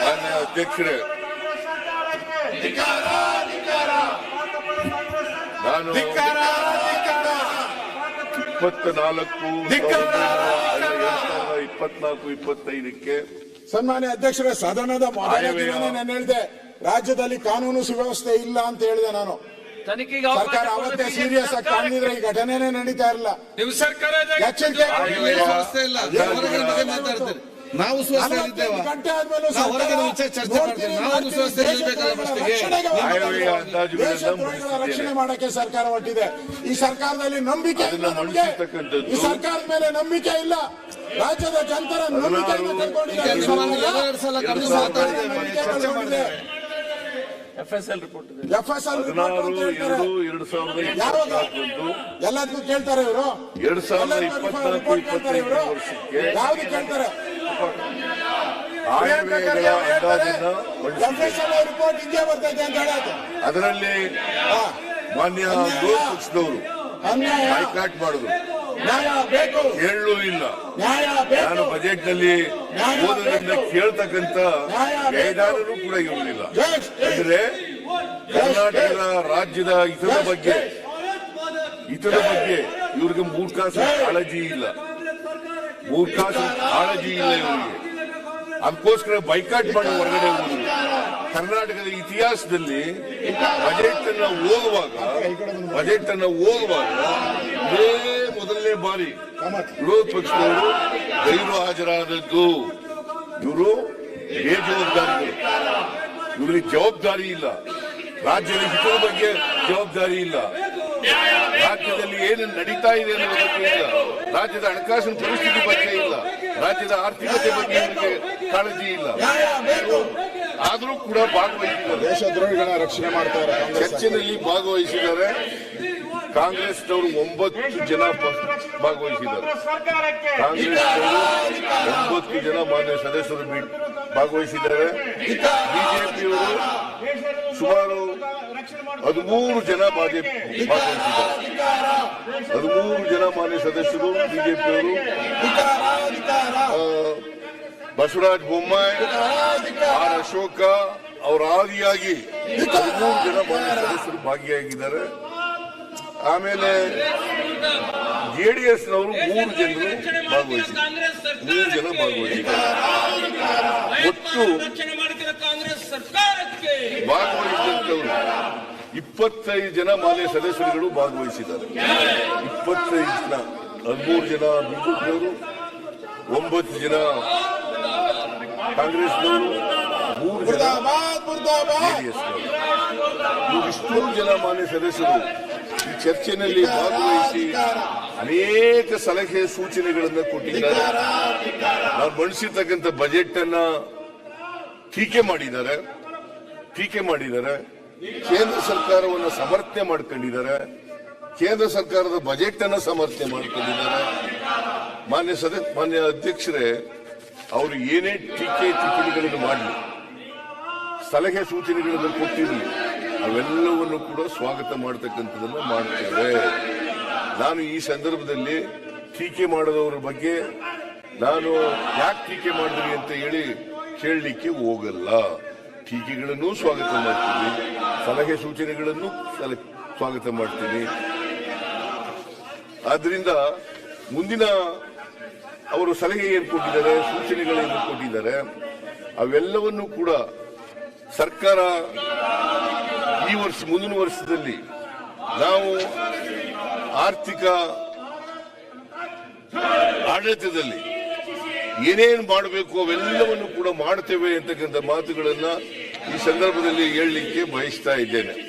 ಮಾನ್ಯ ಅಧ್ಯಕ್ಷರೇ. ನಾನು ಇಪ್ಪತ್ನಾಲ್ಕು ಇಪ್ಪತ್ನಾಲ್ಕು ಇಪ್ಪತ್ತೈದಕ್ಕೆ ಸನ್ಮಾನ್ಯ ಅಧ್ಯಕ್ಷರೇ ಸದನದ ನಾನು ಹೇಳಿದೆ ರಾಜ್ಯದಲ್ಲಿ ಕಾನೂನು ಸುವ್ಯವಸ್ಥೆ ಇಲ್ಲ ಅಂತ ಹೇಳಿದೆ ನಾನು. ಸರ್ಕಾರ ಅವತ್ತೇ ಸೀರಿಯಸ್ ಆಗಿ ಕಾಣಿದ್ರೆ ಈ ಘಟನೆನೇ ನಡೀತಾ ಸರ್ಕಾರ ಎಚ್ಚರಿಕೆ ನೀವು ಹೊರಗಿನ ಚರ್ಚೆ ಮಾಡ್ತೀವಿ. ರಕ್ಷಣೆ ಮಾಡಕ್ಕೆ ಸರ್ಕಾರ ಹೊರಟಿದೆ. ಈ ಸರ್ಕಾರದಲ್ಲಿ ನಂಬಿಕೆ. ಈ ಸರ್ಕಾರದ ಮೇಲೆ ನಂಬಿಕೆ ಇಲ್ಲ. ರಾಜ್ಯದ ಜನತರ ನಂಬಿಕೆ ಹದಿನಾರು, ಕಳ್ಕೊಂಡಿದ್ದಾರೆ ಎರಡು ರಿಪೋರ್ಟ್ ರಿಪೋರ್ಟ್ ಅಂತ ಹೇಳ್ತಾರೆ. ಸಾವಿರದ ಯಾವಾಗ? ಎಲ್ಲದಕ್ಕೂ ಕೇಳ್ತಾರೆ ಇವರು. ಎರಡು ಸಾವಿರದ ಇಪ್ಪತ್ನಾಲ್ಕು ರಿಪೋರ್ಟ್ ಕೇಳ್ತಾರೆ ಇವರು. ವರ್ಷಕ್ಕೆ ಯಾವ್ದು ಕೇಳ್ತಾರೆ? ಆಯವ್ಯಯಗಳ ಅಂದಾಜನ್ನ ಮಂಡಿಸಿದ್ದೇನೆ FSL ರಿಪೋರ್ಟ್ ಹಿಂಗೆ ಬರ್ತೈತೆ ಅಂತ ಹೇಳೋದು. ಅದರಲ್ಲಿ ಹಾ. ಮಾನ್ಯ ಗೃಹ ಪಕ್ಷದವರು ಅನ್ಯಾಯ. ಮಾಡಿದ್ರು ಕೇಳಲೂ ಇಲ್ಲ. ನಾನು ಬಜೆಟ್ನಲ್ಲಿ ಓದೋದ್ರಿಂದ ಕೇಳ್ತಕ್ಕಂತ ವ್ಯಯದಾನನೂ ಕೂಡ ಇರುವುದಿಲ್ಲ. ಅಂದ್ರೆ ಕರ್ನಾಟಕದ ರಾಜ್ಯದ ಇತರ ಬಗ್ಗೆ ಇತರ ಬಗ್ಗೆ ಇವ್ರಿಗೆ ಮೂರ್ಖಾಸು ಕಾಳಜಿ ಇಲ್ಲ. ಮೂರ್ಖಾಸು ಕಾಳಜಿ ಇಲ್ಲ ಇವರಿಗೆ. ಅದಕ್ಕೋಸ್ಕರ ಬೈಕಾಟ್ ಮಾಡಿ ಹೊರಗಡೆ ಹೋದ್ರು ಕರ್ನಾಟಕದ ಇತಿಹಾಸದಲ್ಲಿ ಬಜೆಟ್ ಅನ್ನ ಓದುವಾಗ ಬಜೆಟ್ ಅನ್ನ ಓದುವಾಗ ಮೊದಲನೇ ಬಾರಿ. ವಿರೋಧ ಪಕ್ಷದವರು ಗೈರು ಹಾಜರಾದದ್ದು. ಇವರು ಬೇಜವಾಬ್ದಾರಿಗಳು ಇವರಿಗೆ ಜವಾಬ್ದಾರಿ ಇಲ್ಲ. ರಾಜ್ಯದ ಹಿತದ ಬಗ್ಗೆ ಜವಾಬ್ದಾರಿ ಇಲ್ಲ. ರಾಜ್ಯದಲ್ಲಿ ಏನು ನಡೀತಾ ಇದೆ ಅನ್ನೋದ್ರ ಬಗ್ಗೆ ಇಲ್ಲ. ರಾಜ್ಯದ ಹಣಕಾಸಿನ ಪರಿಸ್ಥಿತಿ ಬಗ್ಗೆ ಇಲ್ಲ. ರಾಜ್ಯದ ಆರ್ಥಿಕತೆ ಬಗ್ಗೆ ಕಾಳಜಿ ಇಲ್ಲ. ನ್ಯಾಯ ಕೂಡ ಭಾಗವಹಿಸಿದ್ದಾರೆ. ದೇಶದ್ರೋಹಿಗಳ ರಕ್ಷಣೆ ಮಾಡ್ತಾರೆ ಚರ್ಚೆನಲ್ಲಿ ಭಾಗವಹಿಸಿದ್ದಾರೆ. ಕಾಂಗ್ರೆಸ್ನವರು ಒಂಬತ್ತು ಜನ ಭಾಗವಹಿಸಿದ್ದಾರೆ. ಕಾಂಗ್ರೆಸ್ನವರು ಒಂಬತ್ತು ಜನ ಮಾನ್ಯ ಸದಸ್ಯರು ಭಾಗವಹಿಸಿದ್ದಾರೆ. ಬಿಜೆಪಿಯವರು ಸುಮಾರು ಹದಿಮೂರು ಜನ ಭಾಗವಹಿಸಿದ್ದಾರೆ. ಹದಿಮೂರು ಜನ ಮಾನ್ಯ ಸದಸ್ಯರು ಬಿಜೆಪಿಯವರು. ಬಸವರಾಜ ಬೊಮ್ಮಾಯಿ, ಆರ್ ಅಶೋಕ ಅವರ ಆದಿಯಾಗಿ ಹದಿಮೂರು ಜನ ಸದಸ್ಯರು ಭಾಗಿಯಾಗಿದ್ದಾರೆ. ಆಮೇಲೆ ಜೆಡಿಎಸ್ ನವರು ಮೂರು ಜನರು ಭಾಗವಹಿಸಿದ್ದಾರೆ. ಮೂರು ಜನ ಭಾಗವಹಿಸಿದ್ದಾರೆ. ಒಟ್ಟು ಭಾಗವಹಿಸಿದಂತವರು ಇಪ್ಪತ್ತೈದು ಜನ ಮಾನ್ಯ ಸದಸ್ಯರುಗಳು ಭಾಗವಹಿಸಿದ್ದಾರೆ. ಇಪ್ಪತ್ತೈದು ಜನ, ಹದಿಮೂರು ಜನ ಬಿಜೆಪಿಯವರು ಒಂಬತ್ತು ಜನ ಕಾಂಗ್ರೆಸ್ನವರು ಮೂರು ಜನ ಜೆಡಿಎಸ್ನವರು ಇಷ್ಟೊಂದು ಜನ ಮಾನ್ಯ ಸದಸ್ಯರು. ಈ ಚರ್ಚೆನಲ್ಲಿ ಭಾಗವಹಿಸಿ ಅನೇಕ ಸಲಹೆ ಸೂಚನೆಗಳನ್ನು ಕೊಟ್ಟಿದ್ದಾರೆ. ನಾವು ಮಂಡಿಸಿರ್ತಕ್ಕಂಥ ಬಜೆಟ್ ಅನ್ನ ಟೀಕೆ ಮಾಡಿದ್ದಾರೆ. ಟೀಕೆ ಮಾಡಿದ್ದಾರೆ. ಕೇಂದ್ರ ಸರ್ಕಾರವನ್ನು ಸಮರ್ಥನೆ ಮಾಡ್ಕೊಂಡಿದ್ದಾರೆ. ಕೇಂದ್ರ ಸರ್ಕಾರದ ಬಜೆಟ್ ಅನ್ನ ಸಮರ್ಥನೆ ಮಾಡ್ಕೊಂಡಿದ್ದಾರೆ. ಮಾನ್ಯ ಸದ ಮಾನ್ಯ ಅಧ್ಯಕ್ಷರೇ ಅವರು ಏನೇ ಟೀಕೆ ಟಿಪ್ಪಣಿಗಳನ್ನು ಮಾಡಲಿ, ಸಲಹೆ ಸೂಚನೆಗಳನ್ನು ಕೊಟ್ಟಿರಲಿ, ಅವೆಲ್ಲವನ್ನು ಕೂಡ ಸ್ವಾಗತ ಮಾಡತಕ್ಕಂಥದನ್ನ ಮಾಡ್ತೇವೆ. ನಾನು ಈ ಸಂದರ್ಭದಲ್ಲಿ ಟೀಕೆ ಮಾಡದವರ ಬಗ್ಗೆ ನಾನು ಯಾಕೆ ಟೀಕೆ ಮಾಡಿದ್ರಿ ಅಂತ ಹೇಳಿ ಕೇಳಲಿಕ್ಕೆ ಹೋಗಲ್ಲ. ಟೀಕೆಗಳನ್ನು ಸ್ವಾಗತ ಮಾಡ್ತೀನಿ, ಸಲಹೆ ಸೂಚನೆಗಳನ್ನು ಸ್ವಾಗತ ಮಾಡ್ತೀನಿ. ಆದ್ರಿಂದ ಮುಂದಿನ ಅವರು ಸಲಹೆ ಏನು ಕೊಟ್ಟಿದ್ದಾರೆ, ಸೂಚನೆಗಳನ್ನು ಕೊಟ್ಟಿದ್ದಾರೆ. ಅವೆಲ್ಲವನ್ನು ಕೂಡ ಸರ್ಕಾರ ಈ ವರ್ಷ, ಮುಂದಿನ ವರ್ಷದಲ್ಲಿ ನಾವು ಆರ್ಥಿಕ ಆಡಳಿತದಲ್ಲಿ ಏನೇನು ಮಾಡಬೇಕು ಅವೆಲ್ಲವನ್ನು ಕೂಡ ಮಾಡ್ತೇವೆ ಅಂತಕ್ಕಂಥ ಮಾತುಗಳನ್ನು ಈ ಸಂದರ್ಭದಲ್ಲಿ ಹೇಳಲಿಕ್ಕೆ ಬಯಸ್ತಾ ಇದ್ದೇನೆ.